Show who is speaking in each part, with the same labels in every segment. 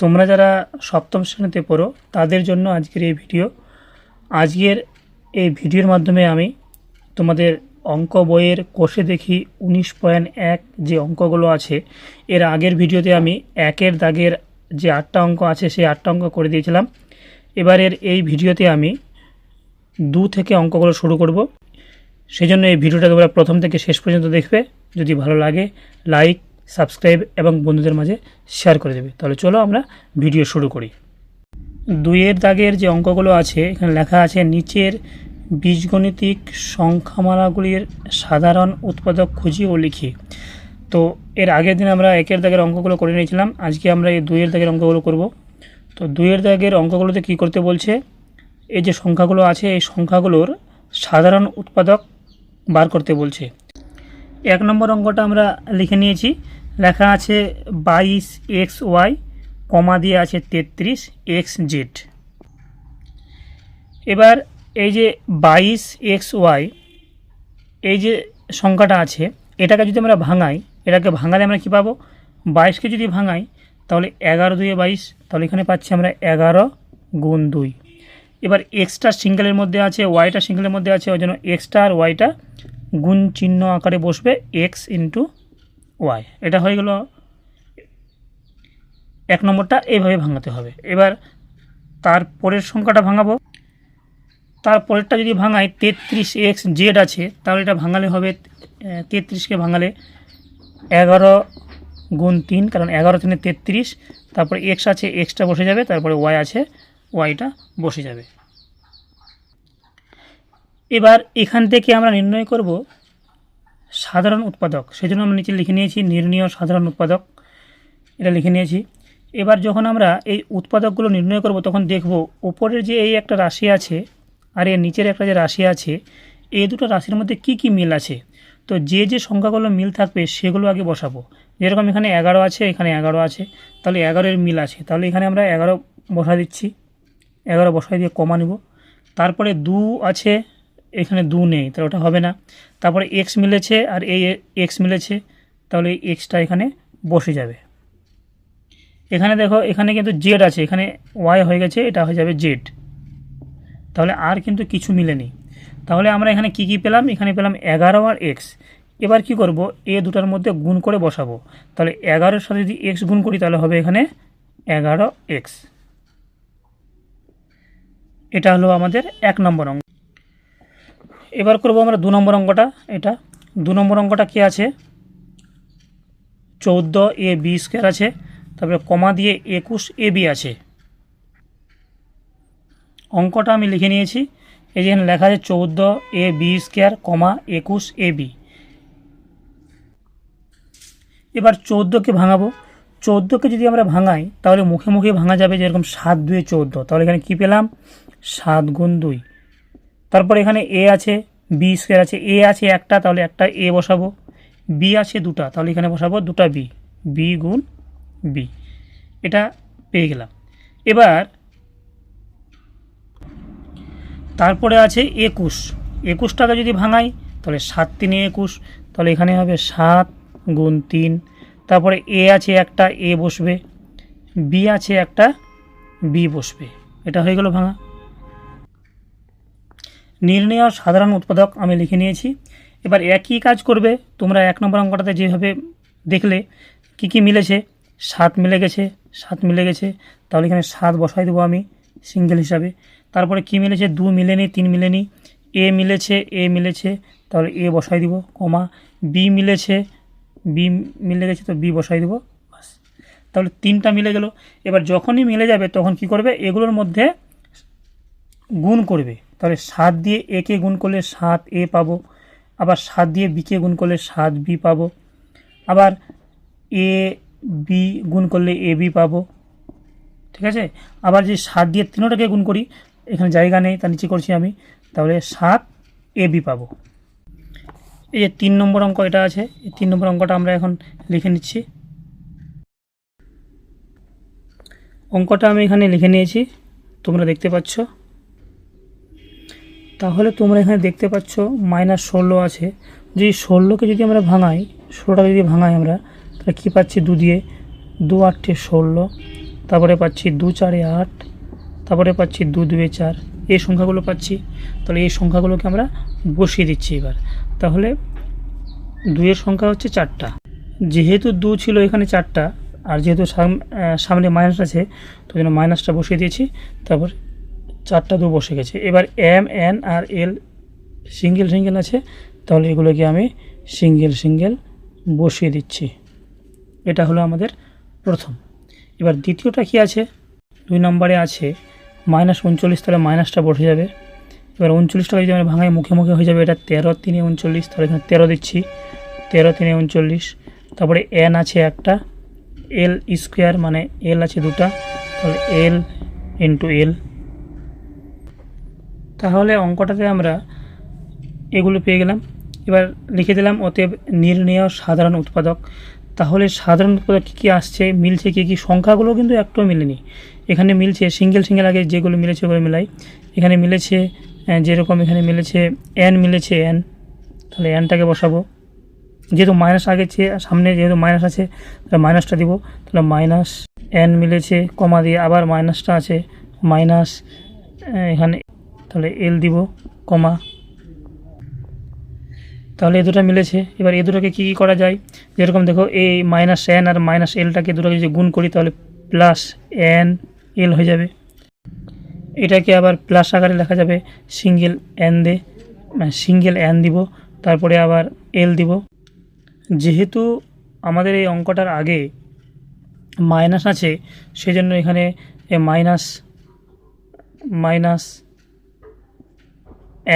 Speaker 1: তোমরা যারা সপ্তম শ্রেণীতে পড়ো, তাদের জন্য আজকের এই ভিডিও। আজকের এই ভিডিওর মাধ্যমে আমি তোমাদের অঙ্ক বইয়ের কোষে দেখি উনিশ পয়েন্ট এক যে অঙ্কগুলো আছে। এর আগের ভিডিওতে আমি একের দাগের যে আটটা অঙ্ক আছে, সেই আটটা অঙ্ক করে দিয়েছিলাম। এবারের এই ভিডিওতে আমি দু থেকে অঙ্কগুলো শুরু করব। সেজন্য এই ভিডিওটা তোমরা প্রথম থেকে শেষ পর্যন্ত দেখবে। যদি ভালো লাগে, লাইক সাবস্ক্রাইব এবং বন্ধুদের মাঝে শেয়ার করে দেবে। তাহলে চলো আমরা ভিডিও শুরু করি। দুইয়ের দাগের যে অঙ্কগুলো আছে, এখানে লেখা আছে, নিচের বীজগণিতিক সংখ্যামালাগুলির সাধারণ উৎপাদক খুঁজি ও লিখি। তো এর আগের দিন আমরা একের দাগের অঙ্কগুলো করে নিয়েছিলাম। আজকে আমরা এই দুইয়ের দাগের অঙ্কগুলো করব। তো দুইয়ের দাগের অঙ্কগুলোতে কি করতে বলছে? এই যে সংখ্যাগুলো আছে, এই সংখ্যাগুলোর সাধারণ উৎপাদক বার করতে বলছে। এক নম্বর অঙ্কটা আমরা লিখে নিয়েছি। লেখা আছে বাইশ এক্স ওয়াই, কমা দিয়ে আছে তেত্রিশ এক্স জেড। এবার এই যে বাইশ এক্স ওয়াই, এই যে সংখ্যাটা আছে, এটাকে যদি আমরা ভাঙাই, এটাকে ভাঙালে আমরা কী পাবো? বাইশকে যদি ভাঙাই, তাহলে এগারো দুয়ে বাইশ, তাহলে এখানে পাচ্ছি আমরা এগারো গুণ দুই। এবার এক্সটা সিঙ্গেলের মধ্যে আছে, ওয়াইটা সিঙ্গেলের মধ্যে আছে, ওই জন্য এক্সটা আর ওয়াইটা গুণ চিহ্ন আকারে বসবে, এক্স ইন্টু ওয়াই এটা হয়ে গেল এক নম্বরটা এইভাবে ভাঙাতে হবে। এবার তার পরের সংখ্যাটা ভাঙাবো। তারপরেরটা যদি ভাঙাই তেত্রিশ এক্স জেড আছে, তাহলে এটা ভাঙালে হবে তেত্রিশকে ভাঙালে এগারো গুণ তিন, কারণ এগারো তিনে তেত্রিশ, তারপরে এক্স আছে, এক্সটা বসে যাবে, তারপরে ওয়াই আছে, ওয়াইটা বসে যাবে। এবার এখান থেকে আমরা নির্ণয় করব সাধারণ উৎপাদক, সেজন্য আমরা নিচে লিখে নিয়েছি নির্ণয় সাধারণ উৎপাদক। এটা লিখে নিয়েছি। এবার যখন আমরা এই উৎপাদকগুলো নির্ণয় করব, তখন দেখব উপরের যে এই একটা রাশি আছে আর এর নিচের একটা যে রাশি আছে, এই দুটো রাশির মধ্যে কি কি মিল আছে? তো যে যে সংখ্যাগুলো মিল থাকবে, সেগুলো আগে বসাবো। যেরকম এখানে এগারো আছে, এখানে এগারো আছে, তাহলে এগারোর মিল আছে। তাহলে এখানে আমরা এগারো বসা দিচ্ছি। এগারো বসাই দিয়ে কমা নেব। তারপরে দু আছে এখানে দু নেই, তাহলে ওটা হবে না। তারপরে এক্স মিলেছে আর এই এক্স মিলেছে, তাহলে এই এক্সটা এখানে বসে যাবে। এখানে দেখো, এখানে কিন্তু জেড আছে, এখানে ওয়াই হয়ে গেছে, এটা হয়ে যাবে জেড তাহলে আর কিন্তু কিছু মিলেনি তাহলে আমরা এখানে কি কি পেলাম? এখানে পেলাম এগারো আর এক্স এবার কি করব? এ দুটার মধ্যে গুণ করে বসাবো। তাহলে এগারোর সাথে যদি এক্স গুণ করি, তাহলে হবে এখানে এগারো এক্স এটা হলো আমাদের এক নম্বর অঙ্ক। এবার করব আমরা দু নম্বর অঙ্কটা, এটা। দু নম্বর অঙ্কটা কি আছে? চৌদ্দ এ বি স্কোয়ার আছে, তারপরে কমা দিয়ে একুশ এ বি আছে। অঙ্কটা আমি লিখে নিয়েছি, এই যেখানে লেখা আছে চৌদ্দ এ বি স্কোয়ার কমা একুশ এ বি। এবার চৌদ্দকে ভাঙাবো। চৌদ্দকে যদি আমরা ভাঙাই, তাহলে মুখে মুখে ভাঙা যাবে যেরকম সাত দুয়ে চৌদ্দ। তাহলে এখানে কী পেলাম? সাত গুণ দুই। তারপর এখানে এ আছে বি স্কোয়ার আছে। এ আছে একটা, তাহলে একটা এ বসাবো। বি আছে দুটা, তাহলে এখানে বসাবো দুটা বি বি গুণ বি এটা পেয়ে গেলাম। এবার তারপরে আছে একুশ। একুশটাকে যদি ভাঙাই, তাহলে সাত তিনে একুশ। তাহলে এখানে হবে সাত গুণ তিন। তারপরে এ আছে একটা এ বসবে। বি আছে একটা বি বসবে। এটা হয়ে গেল ভাঙা। নির্ণয় সাধারণ উৎপাদক আমি লিখে নিয়েছি। এবার একই কাজ করবে, তোমরা এক নম্বর অঙ্কটাতে যেভাবে দেখলে, কি কি মিলেছে? সাত মিলে গেছে, সাত মিলে গেছে, তাহলে এখানে সাত বসাই দেবো আমি সিঙ্গেল হিসাবে। তারপরে কি মিলেছে? দু মিলেনি, তিন মিলেনি, এ মিলেছে এ মিলেছে, তাহলে এ বসাই দিব, কমা, বি মিলেছে, বি মিলে গেছে তো বি বসাই দেবো, বাস। তাহলে তিনটা মিলে গেল। এবার যখনই মিলে যাবে তখন কি করবে? এগুলোর মধ্যে গুণ করবে। তাহলে সাত দিয়ে একে গুণ করলে সাত এ পাবো। আবার সাত দিয়ে বিকে গুণ করলে সাত বি পাবো। আবার এ বি গুণ করলে এ বি পাবো। ঠিক আছে? আবার যে সাত দিয়ে তিনোটাকে গুণ করি, এখানে জায়গা নেই, তার নিচে করছি আমি, তাহলে সাত এ বি পাবো। এই যে তিন নম্বর অঙ্ক এটা আছে, এই তিন নম্বর অঙ্কটা আমরা এখন লিখে নিচ্ছি। অঙ্কটা আমি এখানে লিখে নিয়েছি, তোমরা দেখতে পাচ্ছ। তাহলে তোমরা এখানে দেখতে পাচ্ছ মাইনাস ষোলো আছে। যদি ষোলোকে যদি আমরা ভাঙাই, ষোলোটা যদি ভাঙাই আমরা, তাহলে কী পাচ্ছি দু দিয়ে? দু আটটে ষোলো, তারপরে পাচ্ছি দু চারে আট, তারপরে পাচ্ছি দু দুয়ে চার। এই সংখ্যাগুলো পাচ্ছি। তাহলে এই সংখ্যাগুলোকে আমরা বসিয়ে দিচ্ছি এবার। তাহলে দুইয়ের সংখ্যা হচ্ছে চারটা। যেহেতু দু ছিল এখানে চারটা, আর যেহেতু সাম- সামনে মাইনাস আছে তো জন্য মাইনাসটা বসিয়ে দিয়েছি। তারপর চারটা দু বসে গেছে। এবার এম এন আর এল সিঙ্গেল সিঙ্গেল আছে, তাহলে এগুলোকে আমি সিঙ্গেল সিঙ্গেল বসিয়ে দিচ্ছি। এটা হলো আমাদের প্রথম। এবার দ্বিতীয়টা কি আছে? দুই নম্বরে আছে, মাইনাস উনচল্লিশ তাহলে মাইনাসটা বসে যাবে। এবার উনচল্লিশটাকে যদি আমরা ভাঙায় মুখে মুখে হয়ে যাবে, এটা তেরো তিনে উনচল্লিশ, তাহলে এখানে তেরো দিচ্ছি। তেরো তিনে উনচল্লিশ, তারপরে এন আছে একটা এল স্কোয়ার মানে এল আছে দুটা, তাহলে এল ইন্টু এল তাহলে অঙ্কটাতে আমরা এগুলো পেয়ে গেলাম। এবার লিখে দিলাম, অতএব নির্ণেয় সাধারণ উৎপাদক। তাহলে সাধারণ উৎপাদক কী কী আসছে, মিলছে কী কী? সংখ্যাগুলো কিন্তু একটু মিলেনি। এখানে মিলছে সিঙ্গেল সিঙ্গেল আগে যেগুলো মিলেছে ওগুলো মিলাই। এখানে মিলেছে যেরকম এখানে মিলেছে এন মিলেছে এন তাহলে এনটাকে বসাবো। যেহেতু মাইনাস আগে চেয়ে সামনে যেহেতু মাইনাস আছে, তাহলে মাইনাসটা দিব। তাহলে মাইনাস এন মিলেছে, কমা দিয়ে আবার মাইনাসটা আছে মাইনাস এখানে তাহলে এল দিব কমা। তাহলে এ দুটো মিলেছে। এবার এ দুটোকে কী কী করা যায়? যেরকম দেখো এই মাইনাস এন আর মাইনাস এলটাকে দুটোকে যদি গুণ করি, তাহলে প্লাস এন এল হয়ে যাবে। এটাকে আবার প্লাস আকারে লেখা যাবে সিঙ্গেল এন দে সিঙ্গেল এন দিব, তারপরে আবার এল দিব। যেহেতু আমাদের এই অঙ্কটার আগে মাইনাস আছে, সেজন্য এখানে মাইনাস মাইনাস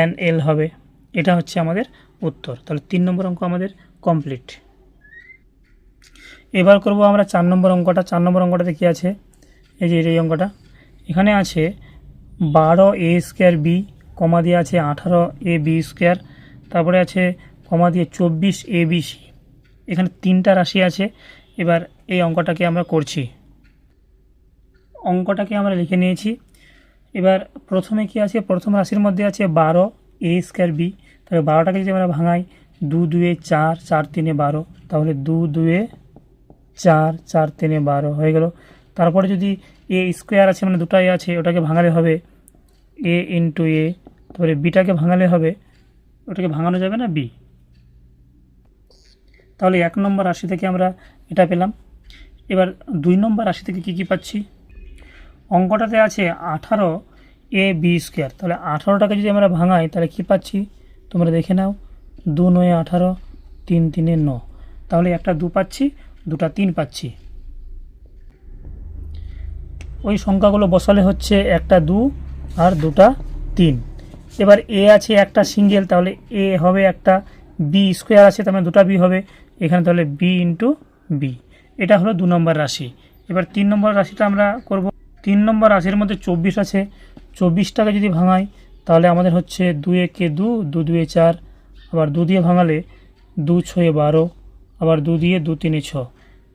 Speaker 1: এন এল হবে। এটা হচ্ছে আমাদের উত্তর। তাহলে তিন নম্বর অঙ্ক আমাদের কমপ্লিট এবার করব আমরা চার নম্বর অঙ্কটা। চার নম্বর অঙ্কটাতে কী আছে? এই যে, এই অঙ্কটা। এখানে আছে বারো এ স্কোয়ার বি, কমা দিয়ে আছে আঠারো এ বি স্কোয়ার, তারপরে আছে কমা দিয়ে চব্বিশ এ বি সি। এখানে তিনটা রাশি আছে। এবার এই অঙ্কটাকে আমরা করছি। অঙ্কটাকে আমরা লিখে নিয়েছি। এবার প্রথমে কি আছে? প্রথম রাশির মধ্যে আছে বারো এ স্কোয়ার বি তাহলে বারোটাকে যদি আমরা ভাঙাই, দু, দুয়ে চার চার, তিনে বারো, তাহলে দু, দুয়ে চার চার, তিনে বারো হয়ে গেল। তারপরে যদি এ স্কোয়ার আছে মানে দুটাই আছে, ওটাকে ভাঙালে হবে এ ইন্টু এ তারপরে বিটাকে ভাঙালে হবে, ওটাকে ভাঙানো যাবে না বি তাহলে এক নম্বর রাশি থেকে আমরা এটা পেলাম। এবার দুই নম্বর রাশি থেকে কী কী পাচ্ছি? অঙ্কটাতে আছে আঠারো এ বি স্কোয়ার। তাহলে আঠারোটাকে যদি আমরা ভাঙাই, তাহলে কী পাচ্ছি? তোমরা দেখে নাও, দু নয় আঠারো, তিন তিনে ন। তাহলে একটা দু পাচ্ছি, দুটা তিন পাচ্ছি। ওই সংখ্যাগুলো বসালে হচ্ছে একটা দু আর দুটা তিন। এবার এ আছে একটা সিঙ্গেল, তাহলে এ হবে একটা বি স্কোয়ার আছে, তার মানে দুটা বি হবে। এখানে তাহলে বি ইন্টু বি। এটা হলো দু নম্বর রাশি। এবার তিন নম্বর রাশিটা আমরা করব তিন নম্বর রাশির মধ্যে চব্বিশ আছে। চব্বিশটাকে যদি ভাঙাই, তাহলে আমাদের হচ্ছে দু একে দু দু দুয়ে চার, আবার দু দিয়ে ভাঙালে দু ছয়ে বারো, আবার দু দিয়ে দু তিনে ছ।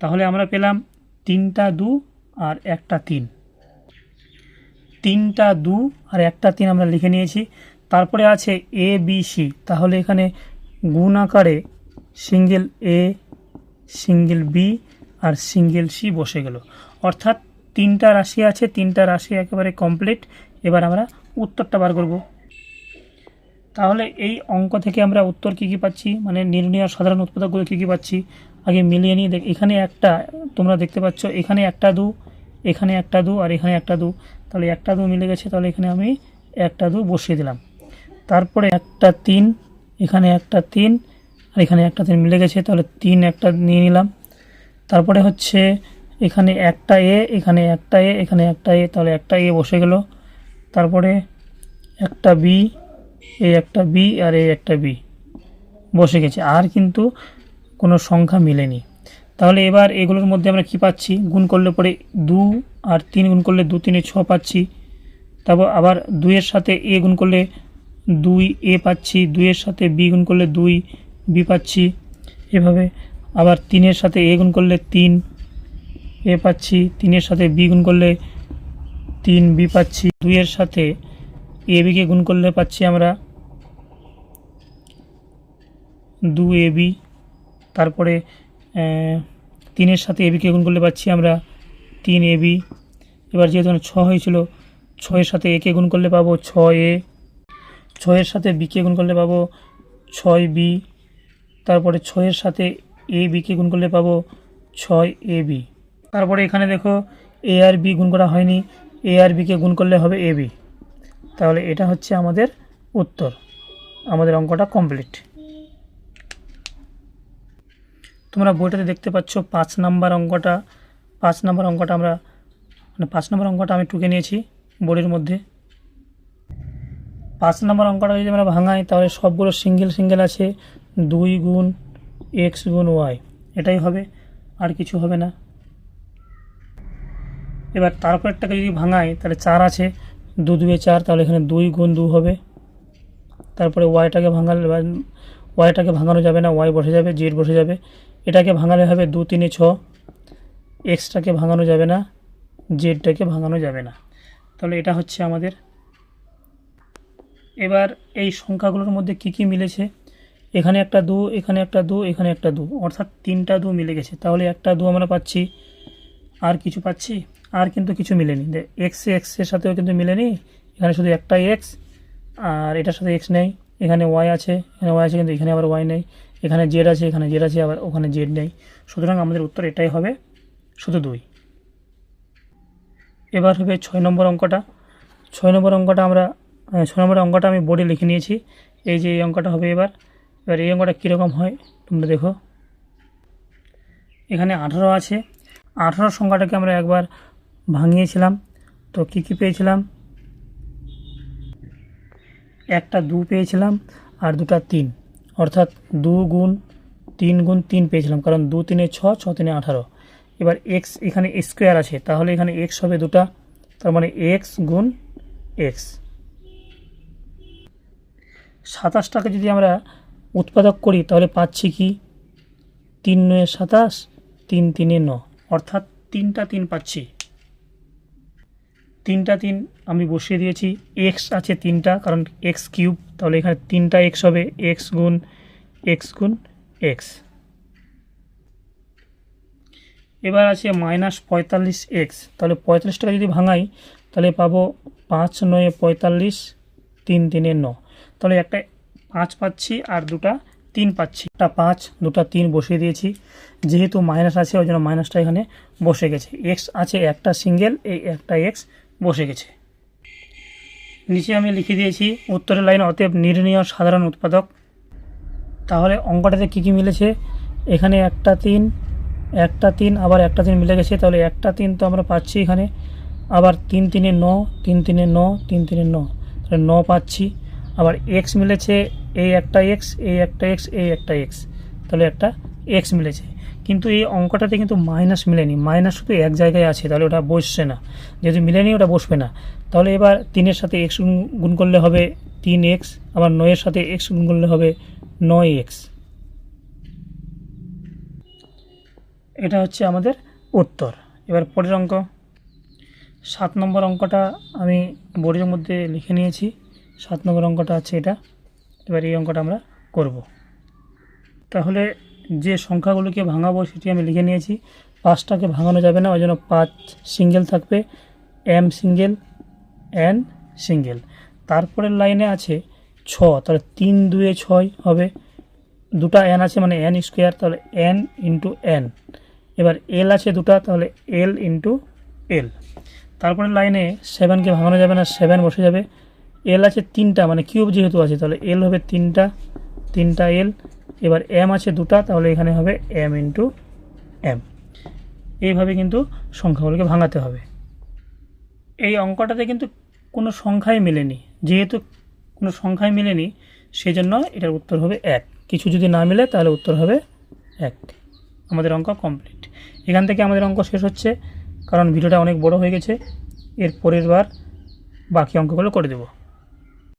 Speaker 1: তাহলে আমরা পেলাম তিনটা দু আর একটা তিন। তিনটা দু আর একটা তিন আমরা লিখে নিয়েছি। তারপরে আছে এ, বি, সি। তাহলে এখানে গুণ আকারে সিঙ্গেল এ, সিঙ্গেল বি আর সিঙ্গেল সি বসে গেল। অর্থাৎ তিনটা রাশি আছে, তিনটা রাশি একেবারে কমপ্লিট এবার আমরা উত্তরটা বার করব। তাহলে এই অঙ্ক থেকে আমরা উত্তর কী কী পাচ্ছি? মানে নির্ণয় সাধারণ উৎপাদকগুলো কী কী পাচ্ছি? আগে মিলিয়ে নিয়ে দেখ, এখানে একটা তোমরা দেখতে পাচ্ছ, এখানে একটা দু, এখানে একটা দু আর এখানে একটা দু। তাহলে একটা দু মিলে গেছে, তাহলে এখানে আমি একটা দু বসিয়ে দিলাম। তারপরে একটা তিন, এখানে একটা তিন আর এখানে একটা তিন মিলে গেছে, তাহলে তিন একটা নিয়ে নিলাম। তারপরে হচ্ছে এখানে একটা এ, এখানে একটা এ, এখানে একটা এ, তাহলে একটা এ বসে গেল। তারপরে একটা বি এই একটা বি আর এই একটা বি বসে গেছে। আর কিন্তু কোনো সংখ্যা মিলেনি। তাহলে এবার এগুলোর মধ্যে আমরা কি পাচ্ছি? গুণ করলে পরে দু আর তিন গুণ করলে দু, তিনে ছ পাচ্ছি। তারপর আবার দুইয়ের সাথে এ গুণ করলে দুই, এ পাচ্ছি। দুইয়ের সাথে বি গুণ করলে দুই, বি পাচ্ছি। এভাবে আবার তিনের সাথে এ গুণ করলে তিন এ পাচ্ছি, তিনের সাথে বি গুণ করলে তিন, বি পাচ্ছি, দুইয়ের সাথে এ বিকে গুণ করলে পাচ্ছি আমরা দু এ বি। তারপরে তিনের সাথে এ বিকে গুণ করলে পাচ্ছি আমরা তিন এ বি। এবার যেহেতু ছ হয়েছিল, ছয়ের সাথে একে গুণ করলে পাবো ছয় এ। ছয়ের সাথে বিকে গুণ করলে পাবো ছয় বি। তারপরে ছয়ের সাথে এ বিকে গুণ করলে পাবো ছয় এ বি। তারপরে এখানে দেখো এ আর বি গুণ করা হয়নি। এ আর বিকে গুণ করলে হবে এ বি তাহলে এটা হচ্ছে আমাদের উত্তর। আমাদের অঙ্কটা কমপ্লিট তোমরা বইটাতে দেখতে পাচ্ছ পাঁচ নাম্বার অঙ্কটা। পাঁচ নাম্বার অঙ্কটা আমরা মানে পাঁচ নম্বর অঙ্কটা আমি টুকে নিয়েছি বোর্ডের মধ্যে। পাঁচ নম্বর অঙ্কটা যদি আমরা ভাঙাই, তাহলে সবগুলো সিঙ্গেল সিঙ্গেল আছে। দুই গুণ এক্স গুণ ওয়াই এটাই হবে। আর কিছু হবে না। এবার তারপরেরটাকে যদি ভাঙাই, তাহলে চার আছে। দু দুয়ে চার, তাহলে এখানে দুই গুণ দু হবে। তারপরে ওয়াইটাকে ভাঙালে, এবার ওয়াইটাকে ভাঙানো যাবে না, ওয়াই বসে যাবে, জেড বসে যাবে। এটাকে ভাঙালে হবে দু তিনে ছ। এক্সটাকে ভাঙানো যাবে না, জেডটাকে ভাঙানো যাবে না। তাহলে এটা হচ্ছে আমাদের। এবার এই সংখ্যাগুলোর মধ্যে কি কি মিলেছে? এখানে একটা দু, এখানে একটা দু, এখানে একটা দু, অর্থাৎ তিনটা দু মিলে গেছে। তাহলে একটা দু আমরা পাচ্ছি। আর কিছু পাচ্ছি? আর কিন্তু কিছু মিলেনি। এক্স এক্সের সাথেও কিন্তু মিলেনি। এখানে শুধু একটাই এক্স আর এটার সাথে এক্স নেই। এখানে ওয়াই আছে, এখানে ওয়াই আছে কিন্তু এখানে আবার ওয়াই নেই। এখানে জেড আছে, এখানে জেড আছে, আবার ওখানে জেড নেই। সুতরাং আমাদের উত্তর এটাই হবে শুধু দুই। এবার হবে ছয় নম্বর অঙ্কটা। ছয় নম্বর অঙ্কটা আমরা ছয় নম্বর অঙ্কটা আমি বোর্ডে লিখে নিয়েছি। এই যে এই অঙ্কটা হবে এবার। এবার এই অঙ্কটা কীরকম হয় তোমরা দেখো। এখানে আঠারো আছে। আঠারো সংখ্যাটাকে আমরা একবার ভাঙিয়েছিলাম। তো কী কী পেয়েছিলাম? একটা দু পেয়েছিলাম আর দুটা তিন। অর্থাৎ দু গুণ তিন গুণ তিন পেয়েছিলাম, কারণ দু তিনে ছ ছ তিনে আঠারো। এবার এক্স এখানে স্কোয়ার আছে, তাহলে এখানে এক্স হবে দুটা, তার মানে এক্স গুণ এক্স সাতাশটাকে যদি আমরা উৎপাদক করি, তাহলে পাচ্ছি কি? তিন নয় সাতাশ, তিন তিনে ন। অর্থাৎ তিনটা তিন পাচ্ছি। তিনটা তিন আমি বসিয়ে দিয়েছি। এক্স আছে তিনটা, কারণ এক্স কিউব তাহলে এখানে তিনটা এক্স হবে। এক্স গুণ এক্স গুণ এক্স এবার আছে মাইনাস পঁয়তাল্লিশ এক্স তাহলে পঁয়তাল্লিশটাকে যদি ভাঙাই, তাহলে পাবো পাঁচ নয় পঁয়তাল্লিশ, তিন তিনে ন। তাহলে একটা পাঁচ পাচ্ছি আর দুটা তিন পাচ্ছি। একটা পাঁচ, দুটা তিন বসিয়ে দিয়েছি। যেহেতু মাইনাস আছে, ওই জন্য মাইনাসটা এখানে বসে গেছে। এক্স আছে একটা সিঙ্গেল এই একটা এক্স বসে গেছে। নিচে আমি লিখে দিয়েছি, উত্তরের লাইন, অতএব নির্ণীয় সাধারণ উৎপাদক। তাহলে অঙ্কটাতে কী কী মিলেছে? এখানে একটা তিন একটা তিন, আবার একটা তিন মিলে গেছে। তাহলে একটা তিন তো আমরা পাচ্ছি এখানে। আবার তিন তিনে ন, তিন তিনে ন, তিন তিনে ন। তাহলে ন পাচ্ছি। আবার এক্স মিলেছে এই একটা এক্স এই একটা এক্স এই একটা এক্স তাহলে একটা এক্স মিলেছে। কিন্তু এই অঙ্কটাতে কিন্তু মাইনাস মিলেনি। মাইনাস শুধু এক জায়গায় আছে, তাহলে ওটা বসছে না। যেহেতু মিলেনি, ওটা বসবে না। তাহলে এবার তিনের সাথে এক্স গুণ করলে হবে তিন এক্স আবার নয়ের সাথে এক্স গুণ করলে হবে নয় এক্স এটা হচ্ছে আমাদের উত্তর। এবার পরের অঙ্ক। সাত নম্বর অঙ্কটা আমি বোর্ডের মধ্যে লিখে নিয়েছি। সাত নম্বর অঙ্কটা আছে এটা। এবার এই অঙ্কটা আমরা করব। তাহলে যে সংখ্যাগুলোকে ভাঙাবো সেটি আমি লিখে নিয়েছি। পাঁচটাকে ভাঙানো যাবে না ওই জন্য পাঁচ সিঙ্গেল থাকবে। M single, N single. তারপরের লাইনে আছে ছ, তাহলে তিন দুয়ে ছয় হবে। দুটা এন আছে মানে এন স্কোয়ার, তাহলে এন ইন্টু এন। এবার এল আছে দুটা, তাহলে এল ইন্টু এল। তারপরে লাইনে সেভেনকে ভাঙানো যাবে না, সেভেন বসে যাবে। এল আছে তিনটা মানে কিউব যেহেতু আছে, তাহলে এল হবে তিনটা তিনটা এল। এবার এম আছে দুটা, তাহলে এখানে হবে এম ইন্টু এম এইভাবে কিন্তু সংখ্যাগুলোকে ভাঙাতে হবে। এই অঙ্কটাতে কিন্তু কোনো সংখ্যাই মেলেনি। যেহেতু কোনো সংখ্যাই মেলেনি সেই জন্য এটার উত্তর হবে এক। কিছু যদি না মিলে, তাহলে উত্তর হবে এক। আমাদের অঙ্ক কমপ্লিট। এখান থেকে আমাদের অঙ্ক শেষ হচ্ছে, কারণ ভিডিওটা অনেক বড় হয়ে গেছে। এর পরের বার বাকি অঙ্কগুলো করে দেবো।